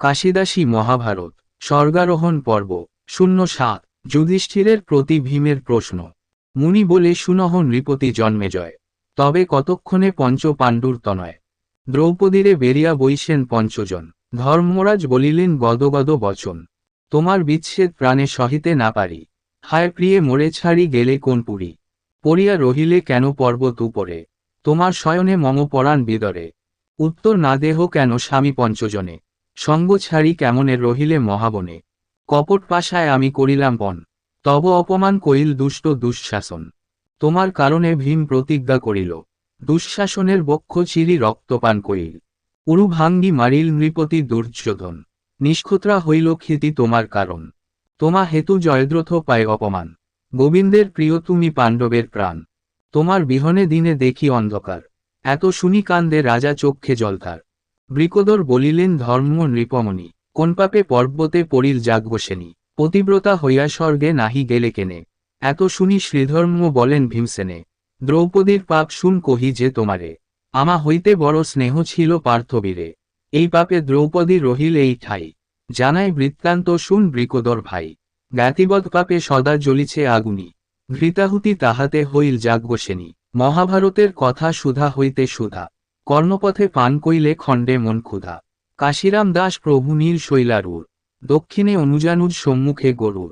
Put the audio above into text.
কাশিদাসী মহাভারত, স্বর্গারোহণ পর্ব, শূন্য সাত, যুধিষ্ঠিরের প্রতি ভীমের প্রশ্ন। মুনি বলে, সুনহ নৃপতি জন্মেজয় তবে কতক্ষণে পঞ্চ পাণ্ডুর তনয়? দ্রৌপদীরে বেরিয়া বইসেন পঞ্চজন। ধর্মরাজ বলিলেন গদগদ বচন। তোমার বিচ্ছেদ প্রাণে সহিতে না পারি। হায় প্রিয়ে, মোরে ছাড়ি গেলে কোন পুরী? পড়িয়া রহিলে কেন পর্বত উপরে তোমার শয়নে মম পরাণ বিদরে। উত্তর না দেহ কেন স্বামী পঞ্চজনে? সঙ্গ ছাড়ি কেমনে রহিলে মহাবনে। কপট পাশায় আমি করিলাম পণ তব অপমান কইল দুষ্ট দুঃশাসন। তোমার কারণে ভীম প্রতিজ্ঞা করিল, দুঃশাসনের বক্ষ চিরি রক্তপান করিল। উরু ভাঙ্গি মারিল নৃপতি দুর্যোধন নিষ্ক্ষুত্রা হইল খ্যাতি তোমার কারণ। তোমা হেতু জয়দ্রথ পায় অপমান, গোবিন্দের প্রিয় তুমি পাণ্ডবের প্রাণ। তোমার বিহনে দিনে দেখি অন্ধকার, এত শুনি কান্দে রাজা চক্ষে জলধার। বৃকদর বলিলেন, ধর্ম নৃপমণি, কোন পাপে পর্বতে পড়িল জাগবসেনি পতিব্রতা হইয়া স্বর্গে নাহি গেলে কেনে? এত শুনি শ্রীধর্ম বলেন ভীমসেনে, দ্রৌপদীর পাপ শুন কহি যে তোমারে, আমা হইতে বড় স্নেহ ছিল পার্থবীরে। এই পাপে দ্রৌপদী রহিল এই ঠাই। জানায় বৃত্তান্ত, শুন বৃকদর ভাই। জ্ঞাতিবৎ পাপে সদা জ্বলিছে আগুনি। ঘৃতাহুতি তাহাতে হইল জাগবসেনি মহাভারতের কথা সুধা হইতে সুধা। কর্ণপথে পান কইলে খণ্ডে মন ক্ষুধা। কাশিরাম দাস প্রভু নীল শৈলারুর দক্ষিণে অনুজানুজ সম্মুখে গরুর